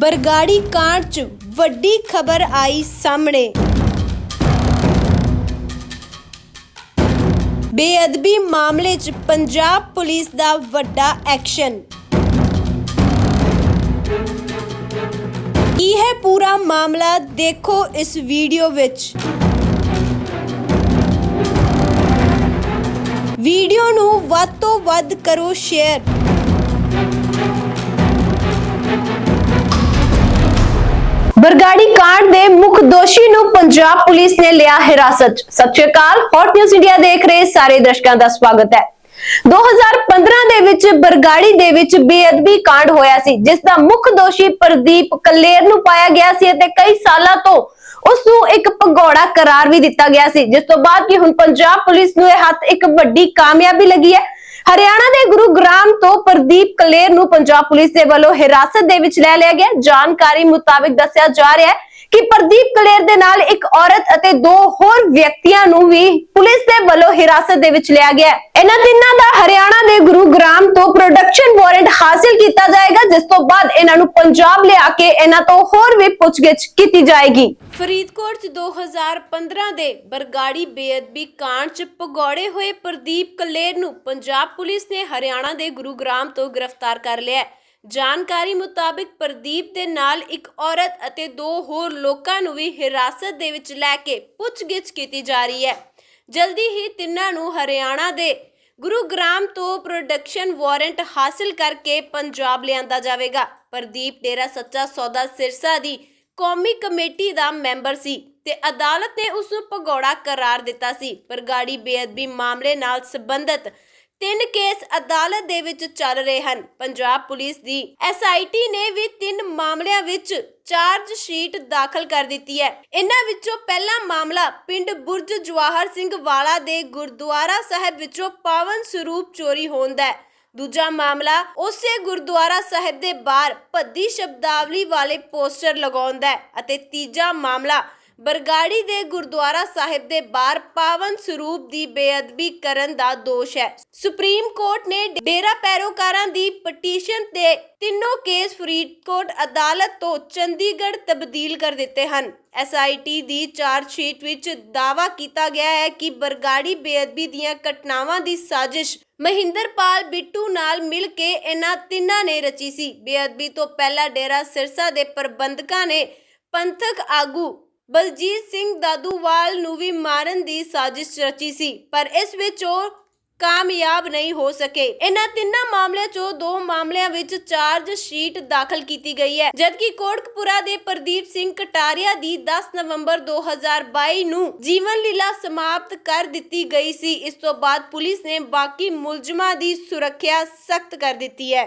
ਬਰਗਾੜੀ ਕਾਂਡ 'ਚ ਵੱਡੀ ਖਬਰ ਆਈ ਸਾਹਮਣੇ। ਬੇਅਦਬੀ ਮਾਮਲੇ 'ਚ ਪੰਜਾਬ ਪੁਲਿਸ ਦਾ ਵੱਡਾ ਐਕਸ਼ਨ। ਕੀ ਹੈ ਪੂਰਾ ਮਾਮਲਾ ਦੇਖੋ ਇਸ ਵੀਡੀਓ ਵਿੱਚ। ਵੀਡੀਓ ਨੂੰ ਵੱਧ ਤੋਂ ਵੱਧ ਕਰੋ ਸ਼ੇਅਰ। ਬਰਗਾੜੀ ਕਾਂਡ ਦੇ ਮੁੱਖ ਦੋਸ਼ੀ ਨੂੰ ਪੰਜਾਬ ਪੁਲਿਸ ਨੇ ਲਿਆ ਹਿਰਾਸਤ। ਸਤਿ ਸ਼੍ਰੀ ਅਕਾਲ ਹੌਟ ਨਿਊਜ਼ ਇੰਡੀਆ ਦੇਖ ਰਹੇ ਸਾਰੇ ਦਰਸ਼ਕਾਂ ਦਾ ਸਵਾਗਤ ਹੈ। 2015 ਦੇ ਵਿੱਚ ਬਰਗਾੜੀ ਦੇ ਵਿੱਚ ਬੇਅਦਬੀ ਕਾਂਡ ਹੋਇਆ ਸੀ, ਜਿਸ ਦਾ ਮੁੱਖ ਦੋਸ਼ੀ ਪ੍ਰਦੀਪ ਕੱਲੇਰ ਨੂੰ ਪਾਇਆ ਗਿਆ ਸੀ ਅਤੇ ਕਈ ਸਾਲਾਂ ਤੋਂ ਉਸ ਨੂੰ ਇੱਕ ਭਗੌੜਾ ਕਰਾਰ ਵੀ ਦਿੱਤਾ ਗਿਆ ਸੀ, ਜਿਸ ਤੋਂ ਬਾਅਦ ਕਿ ਹੁਣ ਪੰਜਾਬ ਪੁਲਿਸ ਨੂੰ ਇਹ ਹੱਥ ਇੱਕ ਵੱਡੀ ਕਾਮਯਾਬੀ ਲੱਗੀ ਹੈ। ਹਰਿਆਣਾ ਦੇ ਗੁਰੂਗ੍ਰਾਮ ਤੋਂ ਪ੍ਰਦੀਪ ਕਲੇਰ ਨੂੰ ਪੰਜਾਬ ਪੁਲਿਸ ਦੇ ਵੱਲੋਂ ਹਿਰਾਸਤ ਦੇ ਵਿੱਚ ਲੈ ਲਿਆ ਗਿਆ। ਜਾਣਕਾਰੀ ਮੁਤਾਬਿਕ ਦੱਸਿਆ ਜਾ ਰਿਹਾ ਹੈ ਕਿ ਪ੍ਰਦੀਪ ਕਲੇਰ ਦੇ ਨਾਲ ਇੱਕ ਔਰਤ ਅਤੇ ਦੋ ਹੋਰ ਵਿਅਕਤੀਆਂ ਨੂੰ ਵੀ ਪੁਲਿਸ ਦੇ ਵੱਲੋਂ ਹਿਰਾਸਤ ਦੇ ਵਿੱਚ ਲਿਆ ਗਿਆ ਹੈ। ਇਹਨਾਂ ਤਿੰਨਾਂ ਦਾ ਹਰਿਆਣਾ ਦੇ ਗੁਰੂਗ੍ਰਾਮ ਤੋਂ ਪ੍ਰੋਡਕਸ਼ਨ ਵਾਰੰਟ ਹਾਸਲ ਕੀਤਾ ਜਾਏਗਾ ਜਿਸ ਤੋਂ ਬਾਅਦ ਇਹਨਾਂ ਨੂੰ ਪੰਜਾਬ ਲਿਆ ਕੇ ਇਹਨਾਂ ਤੋਂ ਹੋਰ ਵੀ ਪੁੱਛਗਿੱਛ ਕੀਤੀ ਜਾਏਗੀ। ਫਰੀਦਕੋਟ 'ਚ 2015 ਦੇ ਬਰਗਾੜੀ ਬੇਅਦਬੀ ਕਾਂਡ 'ਚ ਭਗੌੜੇ ਹੋਏ ਪ੍ਰਦੀਪ ਕਲੇਰ ਨੂੰ ਪੰਜਾਬ ਪੁਲਿਸ ਨੇ ਹਰਿਆਣਾ ਦੇ ਗੁਰੂਗ੍ਰਾਮ ਤੋਂ ਗ੍ਰਿਫਤਾਰ ਕਰ ਲਿਆ ਹੈ। ਜਾਣਕਾਰੀ ਮੁਤਾਬਿਕ ਪ੍ਰਦੀਪ ਦੇ ਨਾਲ ਇੱਕ ਔਰਤ ਅਤੇ ਦੋ ਹੋਰ ਲੋਕਾਂ ਨੂੰ ਵੀ ਹਿਰਾਸਤ ਦੇ ਵਿੱਚ ਲੈ ਕੇ ਪੁੱਛਗਿੱਛ ਕੀਤੀ ਜਾ ਰਹੀ ਹੈ। ਜਲਦੀ ਹੀ ਤਿੰਨਾਂ ਨੂੰ ਹਰਿਆਣਾ ਦੇ ਗੁਰੂਗ੍ਰਾਮ ਤੋਂ ਪ੍ਰੋਡਕਸ਼ਨ ਵਾਰੰਟ ਹਾਸਲ ਕਰਕੇ ਪੰਜਾਬ ਲਿਆਂਦਾ ਜਾਵੇਗਾ। ਪ੍ਰਦੀਪ ਡੇਰਾ ਸੱਚਾ ਸੌਦਾ ਸਿਰਸਾ ਦੀ ਕੌਮੀ ਕਮੇਟੀ ਦਾ ਮੈਂਬਰ ਸੀ ਤੇ ਅਦਾਲਤ ਨੇ ਉਸ ਨੂੰ ਭਗੌੜਾ ਕਰਾਰ ਦਿੱਤਾ ਸੀ, ਪਰ ਗਾੜੀ ਬੇਅਦਬੀ ਮਾਮਲੇ ਨਾਲ ਸੰਬੰਧਿਤ ਤਿੰਨ ਕੇਸ ਅਦਾਲਤ ਦੇ ਵਿੱਚ ਚੱਲ ਰਹੇ ਹਨ। ਪੰਜਾਬ ਪੁਲਿਸ ਦੀ ਐਸਆਈਟੀ ਨੇ ਵੀ ਤਿੰਨ ਮਾਮਲਿਆਂ ਵਿੱਚ ਚਾਰਜ ਸ਼ੀਟ ਦਾਖਲ ਕਰ ਦਿੱਤੀ ਹੈ। ਇਹਨਾਂ ਵਿੱਚੋਂ ਪਹਿਲਾ ਮਾਮਲਾ ਪਿੰਡ ਬੁਰਜ ਜਵਾਹਰ ਸਿੰਘ ਵਾਲਾ ਦੇ ਗੁਰਦੁਆਰਾ ਸਾਹਿਬ ਵਿੱਚੋਂ ਪਾਵਨ ਸਰੂਪ ਚੋਰੀ ਹੋਣ ਦਾ ਹੈ। ਦੂਜਾ ਮਾਮਲਾ ਉਸੇ ਗੁਰਦੁਆਰਾ ਸਾਹਿਬ ਦੇ ਬਾਹਰ ਭੱਦੀ ਸ਼ਬਦਾਵਲੀ ਵਾਲੇ ਪੋਸਟਰ ਲਗਾਉਂਦਾ ਹੈ ਅਤੇ ਤੀਜਾ ਮਾਮਲਾ ਬਰਗਾੜੀ ਦੇ ਗੁਰਦੁਆਰਾ ਸਾਹਿਬ ਦੇ ਬਾਹਰ ਪਾਵਨ ਸਰੂਪ ਦੀ ਬੇਅਦਬੀ ਕਰਨ ਦਾ ਦੋਸ਼ ਹੈ। ਸੁਪਰੀਮ ਕੋਰਟ ਨੇ ਡੇਰਾ ਪੈਰੋਕਾਰਾਂ ਦੀ ਪਟੀਸ਼ਨ ਤੇ ਤਿੰਨੋਂ ਕੇਸ ਫਰੀਦਕੋਟ ਅਦਾਲਤ ਤੋਂ ਚੰਡੀਗੜ੍ਹ ਤਬਦੀਲ ਕਰ ਦਿੱਤੇ ਹਨ। ਐਸਆਈਟੀ ਦੀ ਚਾਰਜ ਸ਼ੀਟ ਵਿੱਚ ਦਾਅਵਾ ਕੀਤਾ ਗਿਆ ਹੈ ਕਿ ਬਰਗਾੜੀ ਬੇਅਦਬੀ ਦੀਆਂ ਘਟਨਾਵਾਂ ਦੀ ਸਾਜ਼ਿਸ਼ ਮਹਿੰਦਰਪਾਲ ਬਿੱਟੂ ਨਾਲ ਮਿਲ ਕੇ ਇਹਨਾਂ ਤਿੰਨਾਂ ਨੇ ਰਚੀ ਸੀ। ਬੇਅਦਬੀ ਤੋਂ ਪਹਿਲਾਂ ਡੇਰਾ ਸਿਰਸਾ ਦੇ ਪ੍ਰਬੰਧਕਾਂ ਨੇ ਪੰਥਕ ਆਗੂ ਬਲਜੀਤ ਸਿੰਘ ਦਾਦੂਵਾਲ ਨੂੰ ਵੀ ਮਾਰਨ ਦੀ ਸਾਜ਼ਿਸ਼ ਰਚੀ ਸੀ, ਪਰ ਇਸ ਵਿੱਚ ਉਹ ਕਾਮਯਾਬ ਨਹੀਂ ਹੋ ਸਕੇ। ਇਹਨਾਂ ਤਿੰਨਾਂ ਮਾਮਲਿਆਂ ਚੋਂ ਦੋ ਮਾਮਲਿਆਂ ਵਿੱਚ ਚਾਰਜ ਸ਼ੀਟ ਦਾਖਲ ਕੀਤੀ ਗਈ ਹੈ, ਜਦਕਿ ਕੋਟਕਪੁਰਾ ਦੇ ਪ੍ਰਦੀਪ ਸਿੰਘ ਕਟਾਰੀਆ ਦੀ 10 ਨਵੰਬਰ 2022 ਨੂੰ ਜੀਵਨ ਲੀਲਾ ਸਮਾਪਤ ਕਰ ਦਿੱਤੀ ਗਈ ਸੀ। ਇਸ ਤੋਂ ਬਾਅਦ ਪੁਲਿਸ ਨੇ ਬਾਕੀ ਮੁਲਜ਼ਮਾਂ ਦੀ ਸੁਰੱਖਿਆ ਸਖਤ ਕਰ ਦਿੱਤੀ ਹੈ।